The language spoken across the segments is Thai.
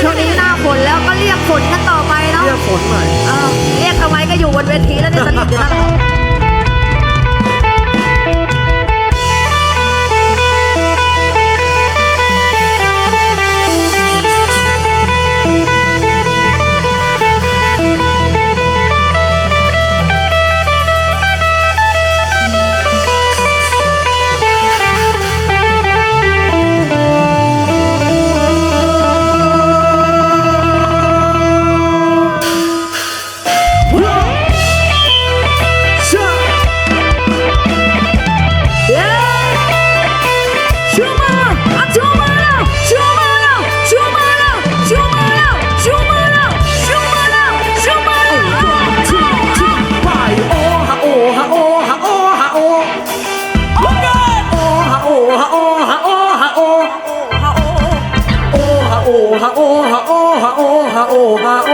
ช่วงนี้หน้าฝนแล้วก็เรียกฝนกันต่อไปเนาะเรียกฝนหน่อยเรียกทำไมก็อยู่บนเวทีแล้วเนี่ยสนิทกันละ ฮะโอฮะโอฮะโอ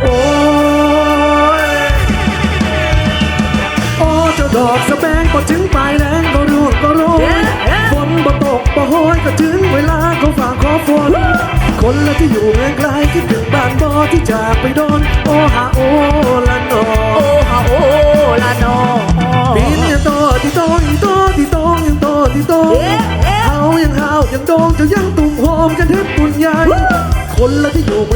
โอ้อ้เจ้าดอกสะแบงก็ถึงปลายแรงก็ร่วงก็โรยฝนบ่ตกบ่โอยก็ถึงเวลาเขาฝากขอฝนคนละที่อยู่เมืองไกลคิดถึงบ้านบ่ที่จากไปโดนโอฮาโอละนอโอฮาโอละนอ คนละที่อยู่เ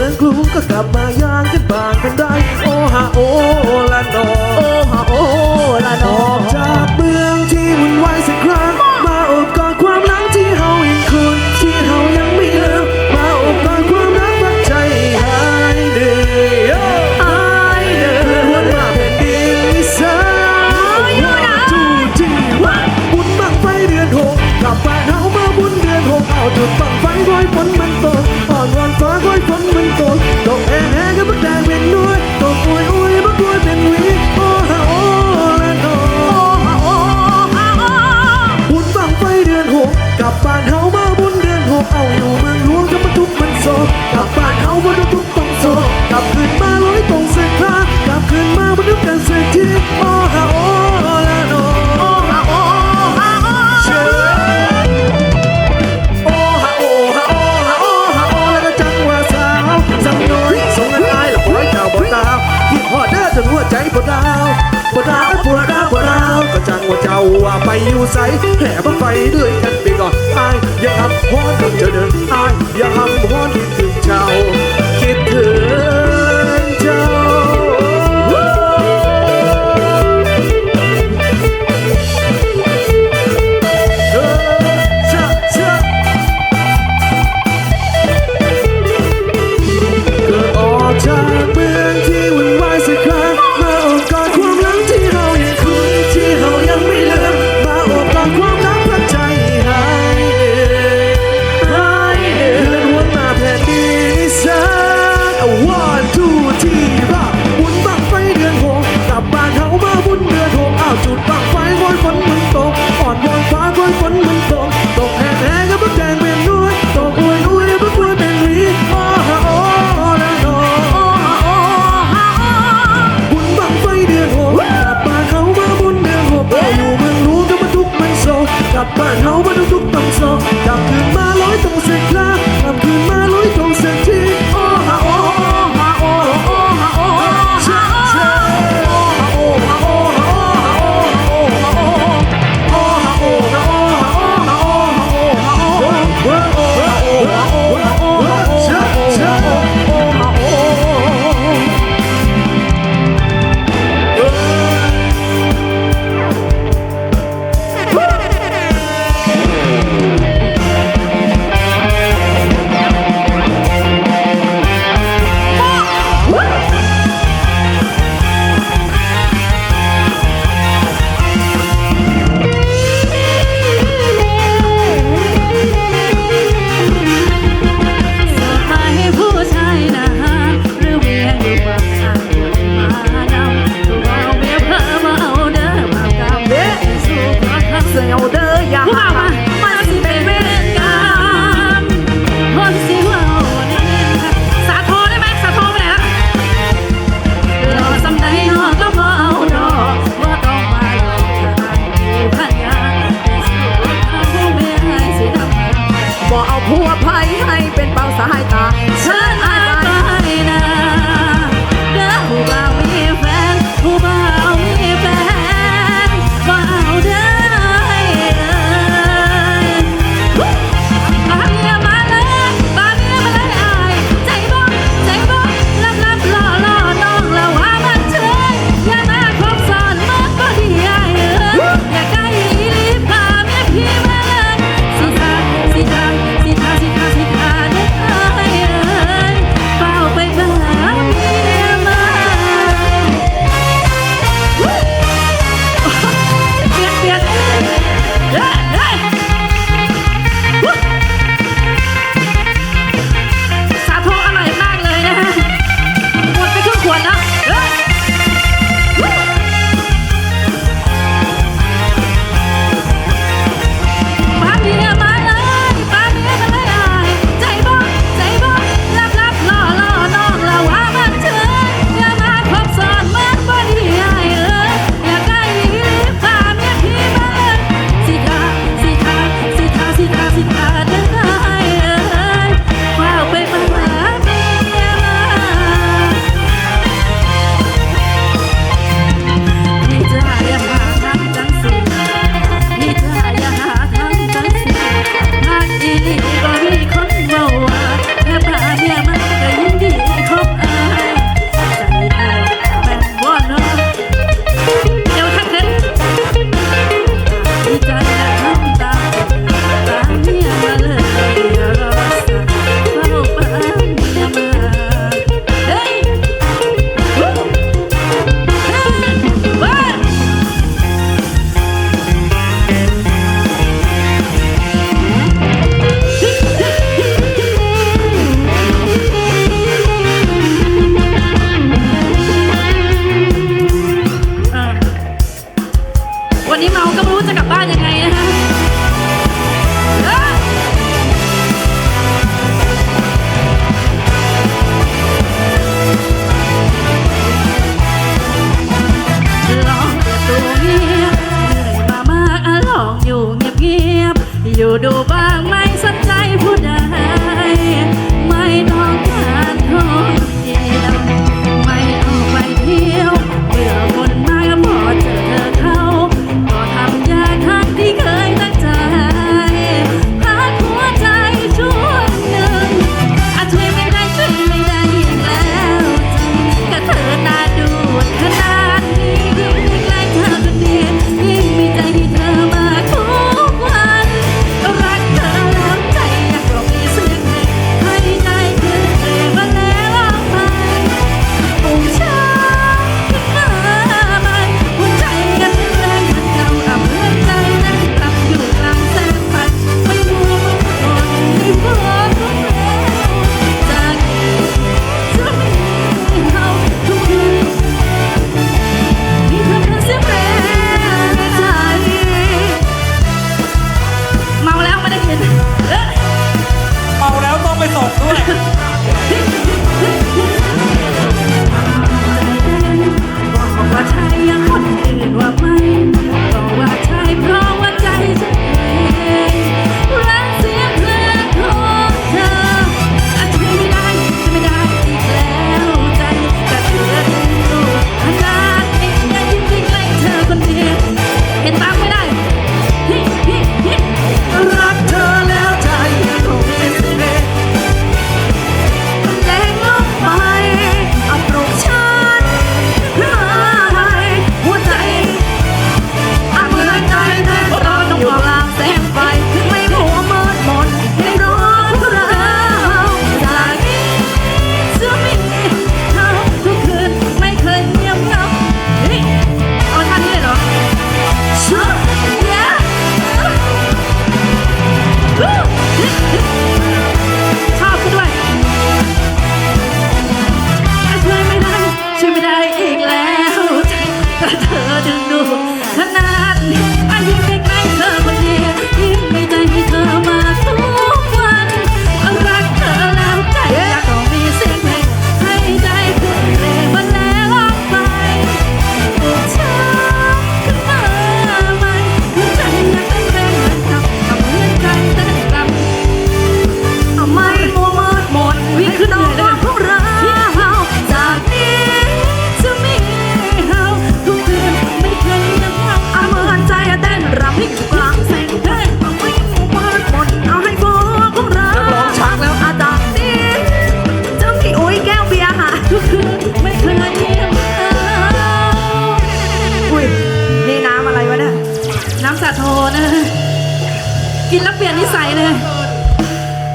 กินแล้วเปลี่ยนนิสัยเลย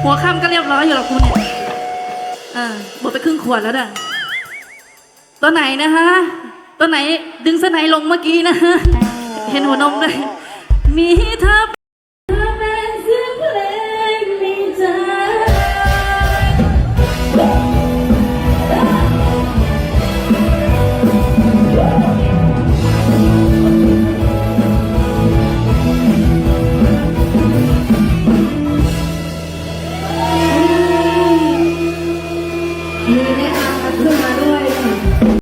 หัวค่ำก็เรียบร้อยอยู่หรอคุณเนี่ยอ่าหมดไปครึ่งขวดแล้วด่ะตัวไหนนะฮะ ตัวไหนดึงเส้นไหนลงเมื่อกี้นะ เห็นหัวนมเลยมีเธอ